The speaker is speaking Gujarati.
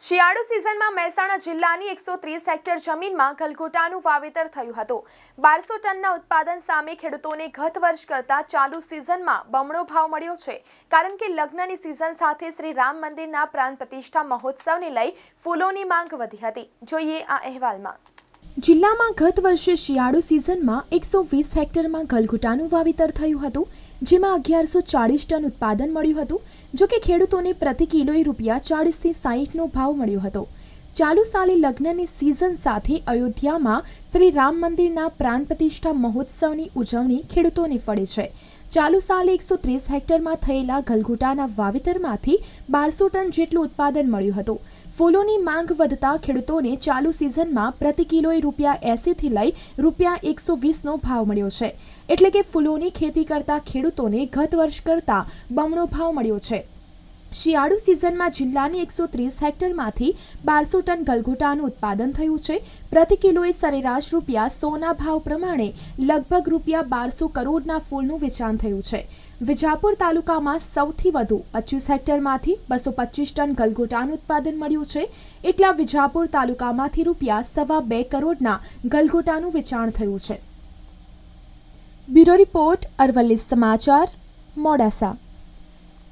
શિયાળુ સિઝનમાં મહેસાણા જિલ્લાની એકસો ત્રીસ હેક્ટર જમીનમાં ગલગોટાનું વાવેતર થયું હતું. બારસો ટનના ઉત્પાદન સામે ખેડૂતોને ગત વર્ષ કરતાં ચાલુ સિઝનમાં બમણો ભાવ મળ્યો છે. કારણ કે લગ્નની સિઝન સાથે શ્રી રામ મંદિરના પ્રાણ પ્રતિષ્ઠા મહોત્સવને લઈ ફૂલોની માંગ વધી હતી. જોઈએ આ અહેવાલમાં. જિલ્લામાં ગત વર્ષે શિયાળુ સિઝનમાં એકસો વીસ હેક્ટરમાં ગલગોટાનું વાવેતર થયું હતું, જેમાં અગિયારસો ચાળીસ ટન ઉત્પાદન મળ્યું હતું જો કે ખેડૂતોને પ્રતિ કિલોએ રૂપિયા ચાળીસથી સાહીઠનો ભાવ મળ્યો હતો. ચાલુ સાલે લગ્નની સિઝન સાથે અયોધ્યામાં શ્રી રામ મંદિરના પ્રાણ પ્રતિષ્ઠા મહોત્સવની ઉજવણી ખેડૂતોને ફળે છે. ચાલુ સાલે એકસો ત્રીસ હેક્ટરમાં થયેલા ગલગોટાના વાવેતરમાંથી બારસો ટન જેટલું ઉત્પાદન મળ્યું હતું. ફૂલોની માંગ વધતા ખેડૂતોને ચાલુ સિઝનમાં પ્રતિ કિલોએ રૂપિયા એંસીથી લઈ રૂપિયા એકસો વીસનો ભાવ મળ્યો છે. એટલે કે ફૂલોની ખેતી કરતા ખેડૂતોને ગત વર્ષ કરતાં બમણો ભાવ મળ્યો છે. શિયાળુ સિઝનમાં જિલ્લાની એકસો ત્રીસ હેક્ટરમાંથી બારસો ટન ગલગોટાનું ઉત્પાદન થયું છે. પ્રતિ કિલોએ સરેરાશ રૂપિયા સોના ભાવ પ્રમાણે લગભગ રૂપિયા બારસો કરોડના ફૂલનું વેચાણ થયું છે. વિજાપુર તાલુકામાં સૌથી વધુ પચીસ હેક્ટરમાંથી બસો પચીસ ટન ગલગોટાનું ઉત્પાદન મળ્યું છે. એકલા વિજાપુર તાલુકામાંથી રૂપિયા સવા બે કરોડના ગલગોટાનું વેચાણ થયું છે. બ્યુરો રિપોર્ટ અરવલ્લી સમાચાર, મોડાસા.